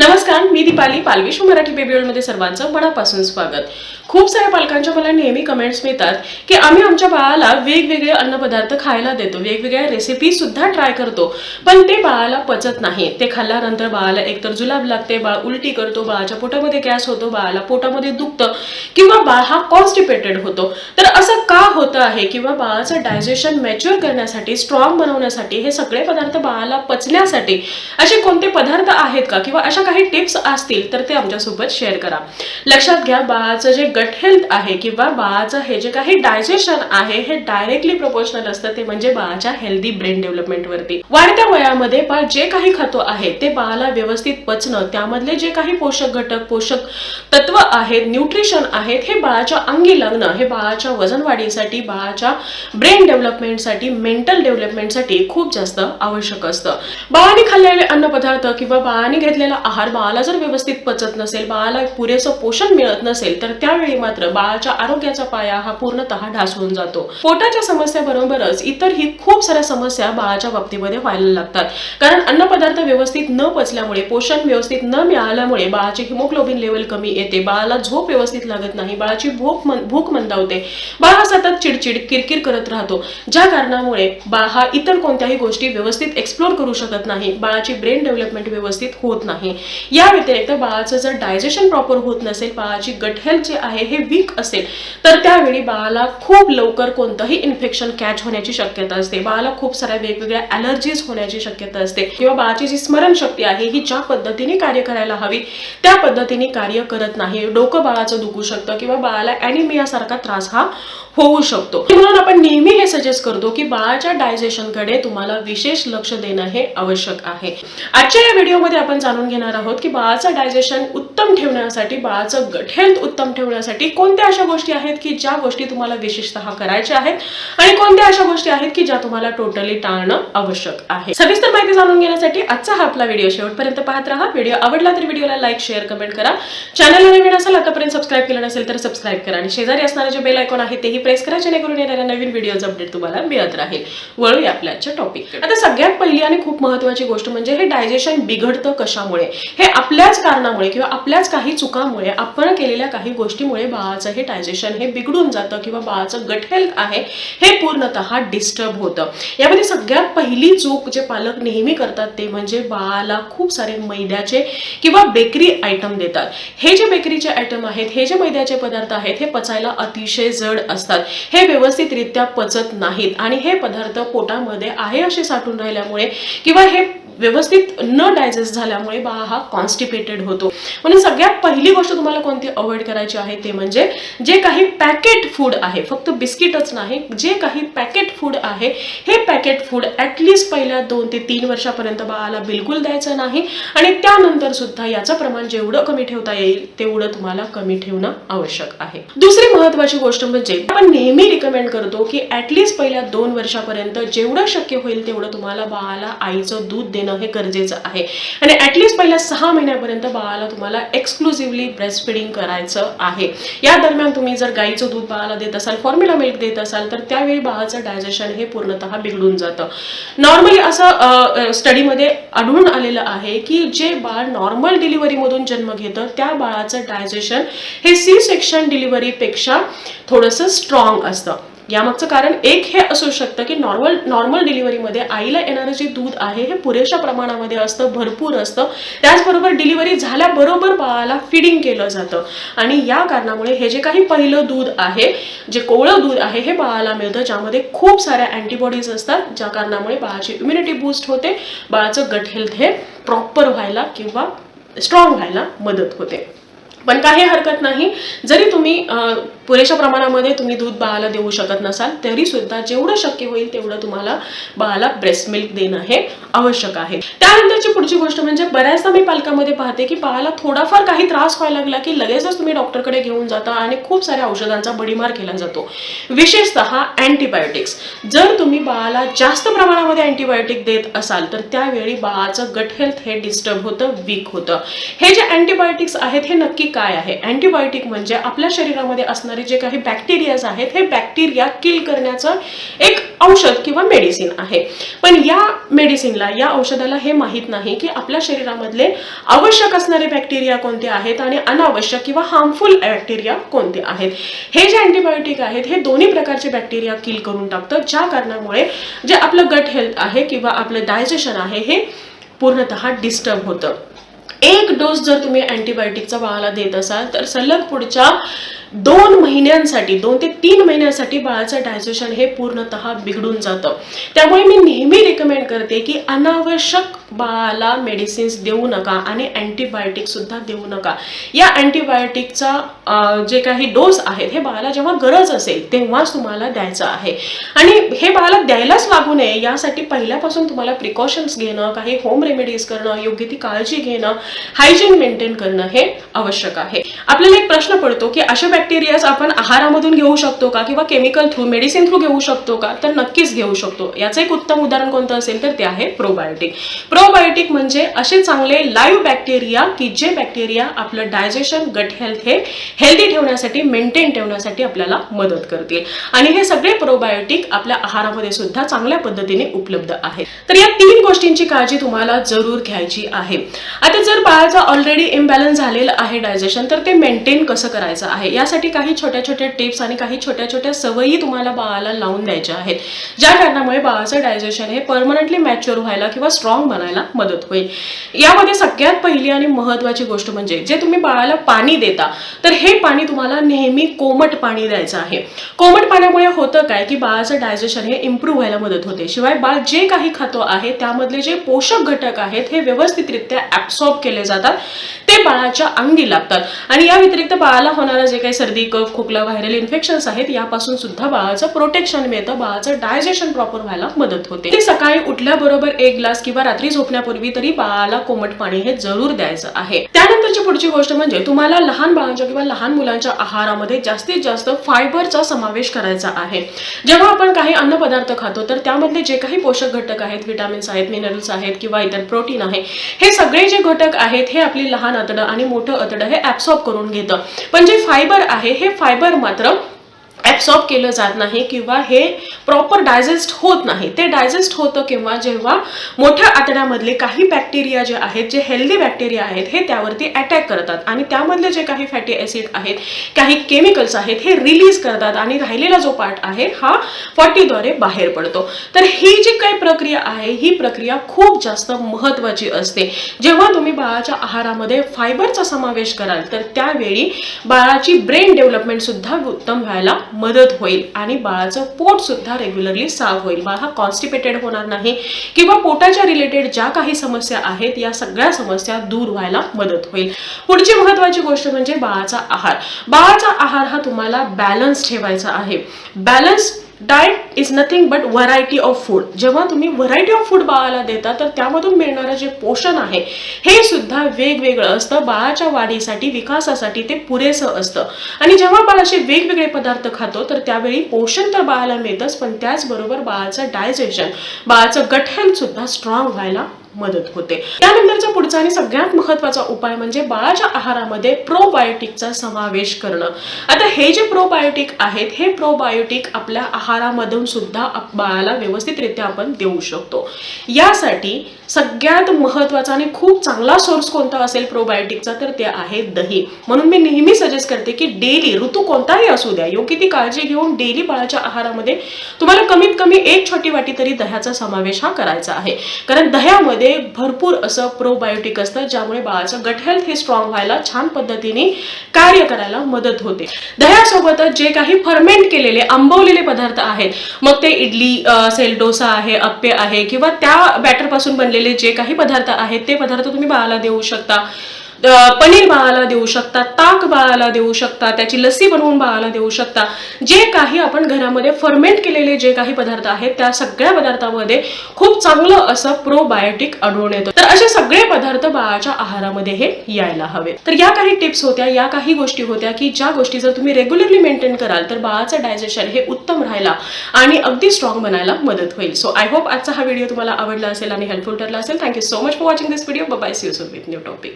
नमस्कार मी दीपाली पालविश्व मराठी बेबी मध्ये सर्वांचं मनापासून स्वागत. खूप साऱ्या पालकांच्या मला नेहमी कमेंट्स मिळतात की आम्ही आमच्या बाळाला वेगवेगळे अन्नपदार्थ खायला देतो वेगवेगळ्या रेसिपी सुद्धा ट्राय करतो. पण ते बाळाला पचत नाही. ते खाल्ल्यानंतर बाळाला एकतर जुलाब लागते बाळ उलटी करतो बाळाच्या पोटामध्ये गॅस होतो बाळाला पोटामध्ये दुखतं किंवा बाळ हा कॉन्स्टिपेटेड होतो. तर असं का होतं आहे किंवा बाळाचं डायजेशन मॅच्युअर करण्यासाठी स्ट्रॉंग बनवण्यासाठी हे सगळे पदार्थ बाळाला पचण्यासाठी असे कोणते पदार्थ आहेत का? किंवा अशा काही टिप्स असतील तर ते आमच्यासोबत शेअर करा. लक्षात घ्या बाळाचं जे गट हेल्थ आहे किंवा बाळाचं हे जे काही डायजेशन आहे हे डायरेक्टली प्रोपोर्शनल असतं ते म्हणजे बाळाच्या हेल्दी ब्रेन डेव्हलपमेंटवरती वाढत्या वयामध्ये बाळ जे काही खातो आहे ते बाळाला व्यवस्थित पचणं त्यामधले जे काही पोषक घटक पोषक तत्व आहेत न्यूट्रिशन आहेत हे बाळाच्या अंगी लागणं हे बाळाच्या वजन वाढीसाठी बाळाच्या ब्रेन डेव्हलपमेंटसाठी मेंटल डेव्हलपमेंटसाठी खूप जास्त आवश्यक असतं. बाळाने खाल्लेले अन्नपदार्थ किंवा बाळाने घेतलेला आहार बाळाला जर व्यवस्थित पचत नसेल बाळाला पुरेसं पोषण मिळत नसेल तर त्यावेळी मात्र बाळाच्या आरोग्याचा पाया हा पूर्णतः ढासळून जातो. पोटाच्या समस्याबरोबरच इतरही खूप साऱ्या समस्या बाळाच्या बाबतीमध्ये व्हायला लागतात. कारण अन्नपदार्थ व्यवस्थित न पचल्यामुळे पोषण व्यवस्थित न मिळाल्यामुळे बाळाची हिमोग्लोबिन लेवल कमी येते बाळाला झोप व्यवस्थित लागत नाही बाळाची भूक मन- भूक मंदावते. बाळ हा सतत चिडचिड किरकिर करत राहतो. ज्या कारणामुळे बाळ हा इतर कोणत्याही गोष्टी व्यवस्थित एक्सप्लोर करू शकत नाही बाळाची ब्रेन डेव्हलपमेंट व्यवस्थित होत नाही. या व्यतिरिक्त बाळाचं जर डायजेशन प्रॉपर होत नसेल बाळाची गट जे आहे हे वीक असेल तर त्यावेळी बाळाला खूप लवकर कोणतंही इन्फेक्शन कॅच होण्याची शक्यता असते. बाळाला खूप साऱ्या वेगवेगळ्या अलर्जीज होण्याची शक्यता असते. किंवा बाळाची जी स्मरणशक्ती आहे ही ज्या पद्धतीने कार्य करायला हवी त्या पद्धतीने कार्य करत नाही. डोकं बाळाचं दुखू शकतं किंवा बाळाला अॅनिमियासारखा त्रास हा होऊ शकतो. म्हणून आपण नेहमी हे सजेस्ट करतो की बाळाच्या डायजेशनकडे तुम्हाला विशेष लक्ष देणं हे आवश्यक आहे. आजच्या या व्हिडिओमध्ये आपण जाणून घेणार आहोत की बाळाचं डायजेशन उत्तम ठेवण्यासाठी बाळाचं गट हेल्थ उत्तम ठेवण्यासाठी कोणत्या अशा गोष्टी आहेत की ज्या गोष्टी तुम्हाला विशेषतः करायच्या आहेत आणि कोणत्या अशा गोष्टी आहेत की ज्या तुम्हाला टोटली टाळणं आवश्यक आहे? सविस्तर माहिती जाणून घेण्यासाठी आजचा हा आपला व्हिडिओ शेवटपर्यंत पाहत राहा. व्हिडिओ आवडला तर व्हिडिओला लाईक शेअर कमेंट करा. चॅनलला नवीन असेल आतापर्यंत सबस्क्राईब केलं नसेल तर सबस्क्राईब करा. आणि शेजारी असणारे जे बेल आयकॉन आहे तेही प्रेस करा जेणेकरून येणाऱ्या नवीन व्हिडिओज अपडेट तुम्हाला मिळत राहील. वळूया आपल्या टॉपिक आता सगळ्यात पहिली आणि खूप महत्वाची गोष्ट म्हणजे हे डायजेशन बिघडतं कशामुळे? हे आपल्याच कारणामुळे किंवा आपल्याच काही चुकामुळे आपण केलेल्या काही गोष्टीमुळे बाळाचं हे डायजेशन हे बिघडून जातं किंवा बाळाचं गट हेल्थ आहे हे पूर्णतः डिस्टर्ब होतं. यामध्ये सगळ्यात पहिली चूक जे पालक नेहमी करतात ते म्हणजे बाळाला खूप सारे मैद्याचे किंवा बेकरी आयटम देतात. हे जे बेकरीचे आयटम आहेत हे जे मैद्याचे पदार्थ आहेत हे पचायला अतिशय जड असतात. हे व्यवस्थितरित्या पचत नाहीत. आणि हे पदार्थ पोटामध्ये आहे असे साठून राहिल्यामुळे किंवा हे व्यवस्थित न डायजेस्ट झाल्यामुळे बाळा हा कॉन्स्टिपेटेड होतो. म्हणून सगळ्यात पहिली गोष्ट तुम्हाला कोणती अवॉइड करायची आहे ते म्हणजे जे काही पॅकेट फूड आहे फक्त बिस्किटच नाही जे काही पॅकेट फूड आहे हे पॅकेट फूड ॲटलिस्ट पहिल्या दोन ते तीन वर्षापर्यंत बाळाला बिलकुल द्यायचं नाही. आणि त्यानंतर सुद्धा याचं प्रमाण जेवढं कमी ठेवता येईल तेवढं तुम्हाला कमी ठेवणं आवश्यक आहे. दुसरी महत्वाची गोष्ट म्हणजे आपण नेहमी रिकमेंड करतो की ऍटलिस्ट पहिल्या दोन वर्षापर्यंत जेवढं शक्य होईल तेवढं तुम्हाला बाळाला आईचं दूध देणं हे गरजेचं आहे. आणि ॲटलिस्ट पहिल्या सहा महिन्यापर्यंत बाळाला तुम्हाला एक्सक्लुझिव्हली ब्रेस्ट फिडिंग करायचं आहे. या दरम्यान तुम्ही जर गाईचं दूध बाळाला देत असाल फॉर्म्युला मिल्क देत असाल तर त्यावेळी बाळाचं डायजेशन हे पूर्णतः बिघडून जातं. नॉर्मली असं स्टडीमध्ये आढळून आलेलं आहे की जे बाळ नॉर्मल डिलिव्हरीमधून जन्म घेतं त्या बाळाचं डायजेशन हे सी सेक्शन डिलिव्हरीपेक्षा थोडंसं स्ट्रॉंग असतं. यामागचं कारण एक हे असू शकतं की नॉर्मल नॉर्मल डिलिव्हरीमध्ये आईला येणारं जे दूध आहे हे पुरेशा प्रमाणामध्ये असतं भरपूर असतं. त्याचबरोबर डिलिव्हरी झाल्याबरोबर बाळाला फिडिंग केलं जातं. आणि या कारणामुळे हे जे काही पहिलं दूध आहे जे कोवळं दूध आहे हे बाळाला मिळतं ज्यामध्ये खूप साऱ्या अँटीबॉडीज असतात ज्या कारणामुळे बाळाची इम्युनिटी बूस्ट होते बाळाचं गट हेल्थ हे प्रॉपर व्हायला किंवा स्ट्रॉंग व्हायला मदत होते. पण काही हरकत नाही. जरी तुम्ही पुरेशा प्रमाणामध्ये तुम्ही दूध बाळाला देऊ शकत नसाल तरी सुद्धा जेवढं शक्य होईल तेवढं तुम्हाला बाळाला ब्रेस्ट मिल्क देणं हे आवश्यक आहे. त्यानंतरची पुढची गोष्ट म्हणजे बऱ्याचदा मी पालकामध्ये पाहते की बाळाला थोडाफार काही त्रास व्हायला लागला की लगेचच तुम्ही डॉक्टरकडे घेऊन जाता आणि खूप साऱ्या औषधांचा बडीमार केला जातो. विशेषतः अँटीबायोटिक्स जर तुम्ही बाळाला जास्त प्रमाणामध्ये अँटीबायोटिक देत असाल तर त्यावेळी बाळाचं गट हेल्थ हे डिस्टर्ब होतं वीक होतं. हे जे अँटीबायोटिक्स आहेत हे नक्की काय आहे? अँटीबायोटिक म्हणजे आपल्या शरीरामध्ये असणारे जे काही बॅक्टेरियाज आहेत हे बॅक्टेरिया किल करण्याचं एक औषध किंवा मेडिसिन आहे. पण या मेडिसिनला या औषधाला हे माहीत नाही की आपल्या शरीरामधले आवश्यक असणारे बॅक्टेरिया कोणते आहेत आणि अनावश्यक किंवा हार्मफुल बॅक्टेरिया कोणते आहेत? हे जे अँटीबायोटिक आहेत हे दोन्ही प्रकारचे बॅक्टेरिया किल करून टाकतं ज्या कारणामुळे जे आपलं गट हेल्थ आहे किंवा आपलं डायजेशन आहे हे पूर्णतः डिस्टर्ब होतं. एक डोस जर तुम्ही अँटीबायोटिकचा बाळाला देत असाल तर सलग पुढच्या दोन महिन्यांसाठी दोन ते तीन महिन्यांसाठी बाळाचं डायजेशन हे पूर्णतः बिघडून जातं. त्यामुळे मी नेहमी रिकमेंड करते की अनावश्यक बाळाला मेडिसिन्स देऊ नका आणि अँटीबायोटिकसुद्धा देऊ नका. या अँटीबायोटिकचा जे काही डोस आहेत हे बाळाला जेव्हा गरज असेल तेव्हाच तुम्हाला द्यायचं आहे. आणि हे बाळाला द्यायलाच लागू नये यासाठी पहिल्यापासून तुम्हाला प्रिकॉशन्स घेणं काही होम रेमेडीज करणं योग्य ती काळजी घेणं हायजीन मेंटेन करणं हे आवश्यक आहे. आपल्याला एक प्रश्न पडतो की असे बॅक्टेरियाज आपण आहारामधून घेऊ शकतो का? किंवा केमिकल थ्रू मेडिसिन थ्रू घेऊ शकतो का? तर नक्कीच घेऊ शकतो. याचं एक उत्तम उदाहरण कोणतं असेल तर ते आहे प्रोबायोटिक प्रोबायोटिक म्हणजे असे चांगले लाईव्ह बॅक्टेरिया की जे बॅक्टेरिया आपलं डायजेशन गट हेल्थ हे हेल्दी ठेवण्यासाठी मेंटेन ठेवण्यासाठी आपल्याला मदत करतील. आणि हे सगळे प्रोबायोटिक आपल्या आहारामध्ये सुद्धा चांगल्या पद्धतीने उपलब्ध आहेत. तर या तीन गोष्टींची काळजी तुम्हाला जरूर घ्यायची आहे. आता जर बाळाचं ऑलरेडी इम्बॅलन्स झालेलं आहे डायजेशन तर ते मेंटेन कसं करायचं आहे? यासाठी काही छोट्या छोट्या टिप्स आणि काही छोट्या छोट्या सवयी तुम्हाला बाळाला लावून द्यायच्या आहेत. ज्या कारणामुळे बाळाचं डायजेशन हे परमनंटली मॅच्युअर व्हायला किंवा स्ट्रॉंग बनायला मदत होईल. यामध्ये सगळ्यात पहिली आणि महत्वाची गोष्ट म्हणजे जे तुम्ही बाळाला पाणी देता तर हे पाणी तुम्हाला नेहमी कोमट पाणी द्यायचं आहे. कोमट पाण्यामुळे होतं काय की बाळाचं डायजेशन हे इम्प्रूव्ह व्हायला मदत होते. शिवाय बाळ जे काही खातो आहे त्यामधले जे पोषक घटक आहेत हे व्यवस्थितरित्या ऍब्सॉर्ब केले जातात ते बाळाच्या अंगी लागतात. आणि या व्यतिरिक्त बाळाला होणारा जे काही सर्दी कफ खोकला व्हायरल इन्फेक्शन्स आहेत यापासून सुद्धा बाळाचं प्रोटेक्शन मिळतं बाळाचं डायजेशन प्रॉपर व्हायला मदत होते. ते सकाळी उठल्याबरोबर एक ग्लास किंवा रात्री झोपण्यापूर्वी तरी बाळाला कोमट पाणी हे जरूर द्यायचं आहे. त्यानंतरची पुढची गोष्ट म्हणजे तुम्हाला लहान बाळांच्या किंवा लहान मुलांच्या आहारामध्ये जास्तीत जास्त फायबरचा समावेश करायचा आहे. जेव्हा आपण काही अन्न पदार्थ खातो तर त्यामधले जे काही पोषक घटक आहेत विटामिन्स आहेत मिनरल्स आहेत किंवा इतर प्रोटीन आहे हे सगळे जे घटक आहेत हे आपली लहान आतडं आणि मोठं आतडं हे ऍब्सॉर्ब करून घेतं. पण जे फायबर आहे हे फायबर मात्र ऍब्सॉर्ब केलं जात नाही किंवा हे प्रॉपर डायजेस्ट होत नाही. ते डायजेस्ट होतं किंवा जेव्हा मोठ्या आतड्यामधले काही बॅक्टेरिया जे आहेत जे हेल्दी बॅक्टेरिया आहेत हे त्यावरती अटॅक करतात. आणि त्यामधले जे काही फॅटी ऍसिड आहेत काही केमिकल्स आहेत हे रिलीज करतात. आणि राहिलेला जो पार्ट आहे हा फॉटीद्वारे बाहेर पडतो. तर ही जी काही प्रक्रिया आहे ही प्रक्रिया खूप जास्त महत्वाची असते. जेव्हा तुम्ही बाळाच्या आहारामध्ये फायबरचा समावेश कराल तर त्यावेळी बाळाची ब्रेन डेव्हलपमेंट सुद्धा उत्तम व्हायला मदत होईल. आणि बाळाचं पोट सुद्धा रेग्युलरली साफ होईल. बाळ हा कॉन्स्टिपेटेड होणार नाही किंवा पोटाच्या रिलेटेड ज्या काही समस्या आहेत या सगळ्या समस्या दूर व्हायला मदत होईल. पुढची महत्वाची गोष्ट म्हणजे बाळाचा आहार. बाळाचा आहार हा तुम्हाला बॅलन्स ठेवायचा आहे. Balance diet is nothing but variety of food जेव्हा तुम्ही व्हरायटी ऑफ फूड बाळाला देता तर त्यामधून मिळणारं जे पोषण आहे हे सुद्धा वेगवेगळं असतं. बाळाच्या वाढीसाठी विकासासाठी ते पुरेसं असतं. आणि जेव्हा बाळ असे वेगवेगळे पदार्थ खातो तर त्यावेळी पोषण तर बाळाला मिळतंच पण त्याचबरोबर बाळाचं डायजेशन बाळाचं गट हेल्थ सुद्धा स्ट्रॉंग व्हायला मदत होते. त्यानंतरचा पुढचा आणि सगळ्यात महत्त्वाचा उपाय म्हणजे बाळाच्या आहारामध्ये प्रोबायोटिकचा समावेश करणं. आता हे जे प्रोबायोटिक आहेत हे प्रोबायोटिक आपल्या आहारामधून सुद्धा बाळाला व्यवस्थितरित्या आपण देऊ शकतो. यासाठी सगळ्यात महत्त्वाचा आणि खूप चांगला सोर्स कोणता असेल प्रोबायोटिकचा तर ते आहे दही. म्हणून मी नेहमी सजेस्ट करते की डेली ऋतू कोणताही असू द्या योग्य ती काळजी घेऊन डेली बाळाच्या आहारामध्ये तुम्हाला कमीत कमी एक छोटी वाटी तरी दह्याचा समावेश हा करायचा आहे. कारण दह्यामध्ये भरपूर असं प्रोबायोटिक असतं ज्यामुळे बाळाचं गट हेल्थ हे स्ट्रॉंग व्हायला छान पद्धतीने कार्य करायला मदत होते. दह्यासोबतच जे काही फर्मेंट केलेले आंबवलेले पदार्थ आहेत मग ते इडली सेल डोसा आहे अप्पे आहे किंवा त्या बॅटरपासून बनलेले जे काही पदार्थ आहेत ते पदार्थ तुम्ही बाळाला देऊ शकता. पनीर बाळाला देऊ शकता ताक बाळाला देऊ शकता त्याची लस्सी बनवून बाळाला देऊ शकता. जे काही आपण घरामध्ये फर्मेंट केलेले जे काही पदार्थ आहेत त्या सगळ्या पदार्थामध्ये खूप चांगलं असं प्रोबायोटिक आढळून येतं. तर असे सगळे पदार्थ बाळाच्या आहारामध्ये हे यायला हवे. तर या काही टिप्स होत्या या काही गोष्टी होत्या की ज्या गोष्टी जर तुम्ही रेग्युलरली मेंटेन कराल तर बाळाचं डायजेशन हे उत्तम राहायला आणि अगदी स्ट्रॉंग बनायला मदत होईल. सो आय होप आजचा हा व्हिडिओ तुम्हाला आवडला असेल आणि हेल्पफुल ठरला असेल. Thank you so much for watching this video bye see you with new topic